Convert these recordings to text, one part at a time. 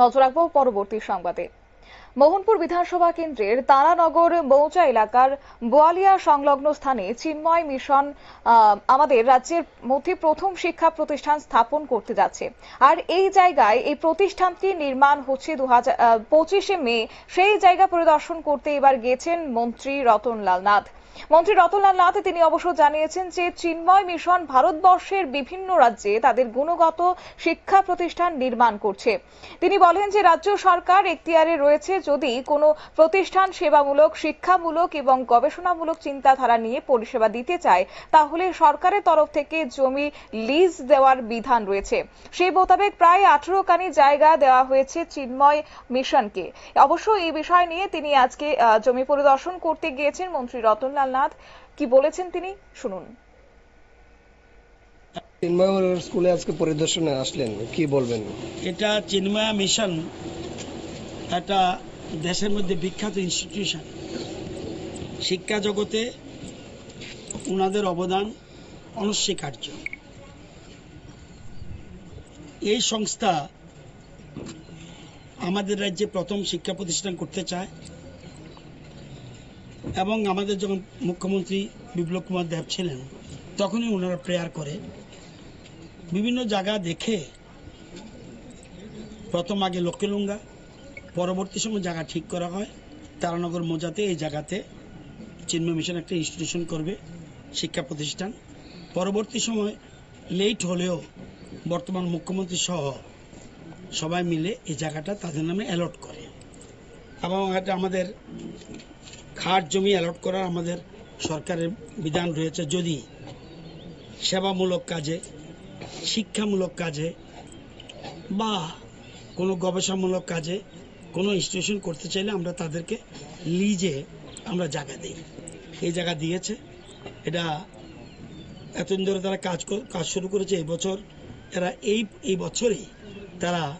নজর রাখব পরবর্তী সংবাদে। মোহনপুর বিধানসভা কেন্দ্রের তারানগর মৌজা এলাকার বোয়ালিয়া সংলগ্ন স্থানে চিন্ময় মিশন আমাদের রাজ্যের মধ্যে প্রথম শিক্ষা প্রতিষ্ঠান স্থাপন করতে যাচ্ছে। আর এই জায়গায় এই প্রতিষ্ঠানটি নির্মাণ হচ্ছে দু হাজার পঁচিশে মে। সেই জায়গা পরিদর্শন করতে এবার গেছেন মন্ত্রী রতনলাল নাথ। মন্ত্রী রতনলাল নাথ তিনি অবশ্য জানিয়েছেন যে চিন্ময় মিশন ভারতবর্ষের বিভিন্ন রাজ্যে তাদের গুণগত শিক্ষা প্রতিষ্ঠান নির্মাণ করছে। তিনি বলেন যে রাজ্য সরকার এখতিয়ারে রয়েছে যদি কোনো প্রতিষ্ঠান সেবামূলক, শিক্ষামূলক এবং গবেষণামূলক চিন্তাধারা নিয়ে পরিষেবা দিতে চায়, তাহলে সরকারের তরফ থেকে জমি লিজ দেওয়ার বিধান রয়েছে। সেই মোতাবেক প্রায় আঠারো কানি জায়গা দেওয়া হয়েছে চিন্ময় মিশনকে। অবশ্য এই বিষয় নিয়ে তিনি আজকে জমি পরিদর্শন করতে গিয়েছেন মন্ত্রী রতনলাল নাথ কি বলেছেন তিনি? শুনুন। চিন্ময় স্কুলে আজকে পরিদর্শনে আসলেন কি বলবেন? এটা চিন্ময়া মিশন একটা দেশের মধ্যে বিখ্যাত ইনস্টিটিউশন শিক্ষা জগতে ওনাদের অবদান অনস্বীকার্য। এই সংস্থা আমাদের রাজ্যে প্রথম শিক্ষা প্রতিষ্ঠান করতে চায়। এবং আমাদের যখন মুখ্যমন্ত্রী বিপ্লব কুমার দেব ছিলেন, তখনই ওনারা প্রেয়ার করে। বিভিন্ন জায়গা দেখে প্রথম আগে লক্ষ্মীলুঙ্গা পরবর্তী সময় জায়গা ঠিক করা হয়। তারানগর মোজাতে এই জায়গাতে চিন্ময় মিশন একটা ইনস্টিটিউশন করবে, শিক্ষা প্রতিষ্ঠান। পরবর্তী সময় লেট হলেও বর্তমান মুখ্যমন্ত্রী সহ সবাই মিলে এই জায়গাটা তাদের নামে অ্যালট করে। এবং এটা আমাদের খাট জমি অ্যালট করার আমাদের সরকারের বিধান রয়েছে যদি সেবামূলক কাজে, শিক্ষামূলক কাজে বা কোনো গবেষণামূলক কাজে কোনো ইনস্টিটিউশন করতে চাইলে আমরা তাদেরকে লিজে আমরা জায়গা দিই। এই জায়গা দিয়েছে। এটা এতদিন ধরে তারা কাজ কাজ শুরু করেছে। এই বছর এরা এই এই বছরেই তারা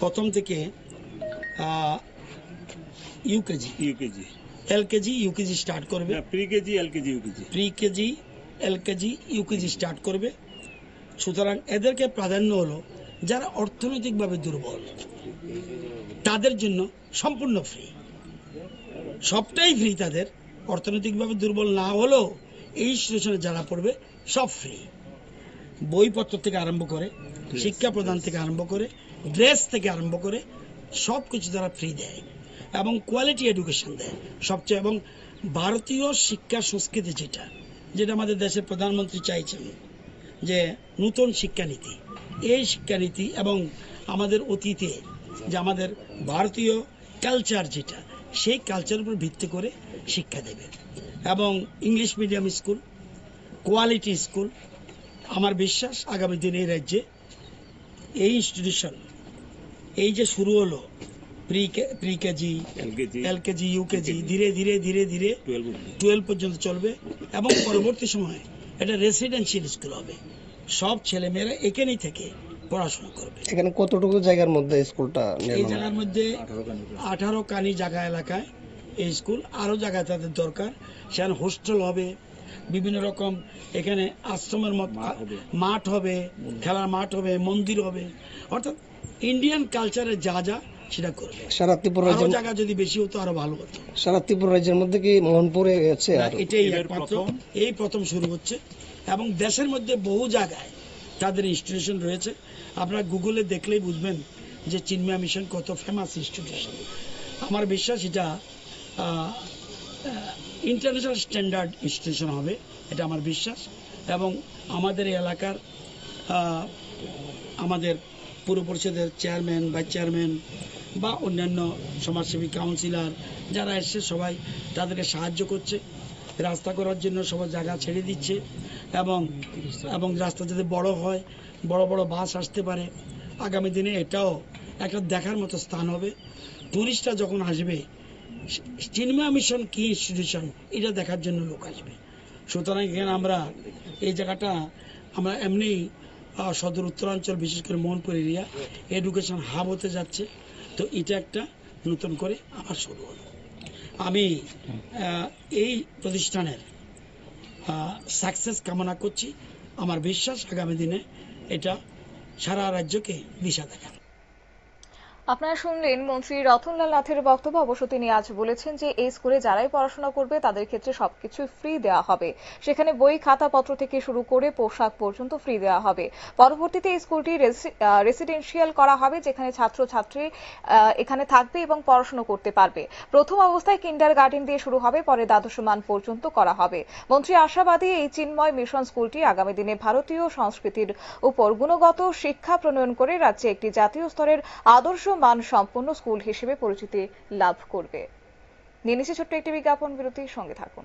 প্রথম থেকে UKG. UKG. LKG UKG start করবে। Pre KG LKG UKG. Pre KG LKG UKG start করবে। সুতরাং এদেরকে প্রাধান্য হলো যারা অর্থনৈতিকভাবে দুর্বল তাদের জন্য সম্পূর্ণ ফ্রি সবটাই ফ্রি তাদের। অর্থনৈতিকভাবে দুর্বল না হলেও এই সিচুয়েশনে যারা পড়বে সব ফ্রি বইপত্র থেকে আরম্ভ করে শিক্ষা প্রদান থেকে আরম্ভ করে ড্রেস থেকে আরম্ভ করে সব কিছু তারা ফ্রি দেয়। এবং কোয়ালিটি এডুকেশন দেয়। সবচেয়ে এবং ভারতীয় শিক্ষা সংস্কৃতি যেটা যেটা আমাদের দেশের প্রধানমন্ত্রী চাইছেন যে নতুন শিক্ষানীতি। এই শিক্ষানীতি এবং আমাদের অতীতে যে আমাদের ভারতীয় কালচার যেটা, সেই কালচারের উপর ভিত্তি করে শিক্ষা দেবে। এবং English medium school quality school আমার বিশ্বাস আগামী দিনে এই রাজ্যে এই ইনস্টিটিউশন এই যে শুরু হলো pre KG LKG LKG UKG ধীরে ধীরে ধীরে ধীরে টুয়েলভ পর্যন্ত চলবে এবং পরবর্তী সময়ে এটা রেসিডেন্সিয়াল স্কুল হবে। সব ছেলেমেয়েরা এখানেই থেকে পড়াশোনা করবে। এখানে কতটুকু জায়গার মধ্যে স্কুলটা এই নির্মাণ জায়গার মধ্যে আঠারো কানি জায়গা এলাকায় এই স্কুল আরও জায়গা তাদের দরকার। সেখানে হোস্টেল হবে বিভিন্ন রকম এখানে আশ্রমের মত মাঠ হবে। মাঠ হবে খেলার মাঠ হবে মন্দির হবে। অর্থাৎ ইন্ডিয়ান কালচারে যা যা সেটা করবে সারা ত্রিপুরা রাজ্যের জায়গা যদি বেশি হতো আরও ভালো হতো। সারা ত্রিপুরা রাজ্যের মধ্যে কি মোহনপুরে আছে আর? এটাই একমাত্র। প্রথম। এই প্রথম শুরু হচ্ছে। এবং দেশের মধ্যে বহু জায়গায় তাদের ইনস্টিটিউশন রয়েছে। আপনারা গুগলে দেখলেই বুঝবেন যে চিন্ময় মিশন কত ফেমাস ইনস্টিটিউশন আমার বিশ্বাস এটা ইন্টারন্যাশনাল স্ট্যান্ডার্ড ইনস্টিটিউশন হবে এটা আমার বিশ্বাস। এবং আমাদের এই এলাকার আহ, আমাদের পুর পরিষদের চেয়ারম্যান ভাইস চেয়ারম্যান বা অন্যান্য সমাজসেবী কাউন্সিলর যারা এসছে, সবাই তাদেরকে সাহায্য করছে, রাস্তা করার জন্য সবার জায়গা ছেড়ে দিচ্ছে এবং এবং রাস্তা যাতে বড় হয়, বড় বড় বাস আসতে পারে, আগামী দিনে এটাও একটা দেখার মতো স্থান হবে। টুরিস্টরা যখন আসবে চিন্ময় মিশন কি ইনস্টিটিউশন এটা দেখার জন্য লোক আসবে। সুতরাং এখানে আমরা এই জায়গাটা, আমরা এমনি সদর উত্তরাঞ্চল, বিশেষ করে মোহনপুর এরিয়া এডুকেশন হাব হতে যাচ্ছে। তো এটা একটা নতুন করে আবার শুরু হলো। আমি এই প্রতিষ্ঠানের সাকসেস কামনা করছি। আমার বিশ্বাস আগামী দিনে এটা সারা রাজ্যকে দিশা দেখাবে। আপনারা শুনলেন মন্ত্রী রতনলাল নাথের বক্তব্য। অবশ্য তিনি আজ বলেছেন যে এই স্কুলে যারাই পড়াশোনা করবে তাদের ক্ষেত্রে সবকিছু ফ্রি দেওয়া হবে। সেখানে বই খাতাপত্র থেকে শুরু করে পোশাক পর্যন্ত ফ্রি দেওয়া হবে। পরবর্তীতে এই স্কুলটি রেসিডেন্সিয়াল করা হবে যেখানে ছাত্রছাত্রী আহ, এখানে থাকবে এবং পড়াশোনা করতে পারবে। প্রথম অবস্থায় কিন্ডার গার্ডেন দিয়ে শুরু হবে পরে দ্বাদশ মান পর্যন্ত করা হবে। মন্ত্রী আশাবাদী এই চিন্ময় মিশন স্কুলটি আগামী দিনে ভারতীয় সংস্কৃতির উপর গুণগত শিক্ষা প্রণয়ন করে রাজ্যে একটি জাতীয় স্তরের আদর্শ মান সম্পন্ন স্কুল হিসেবে পরিচিতি লাভ করবে। নিয়ে নিচ্ছে ছোট্ট একটি বিজ্ঞাপন, বিরতির সঙ্গে থাকুন।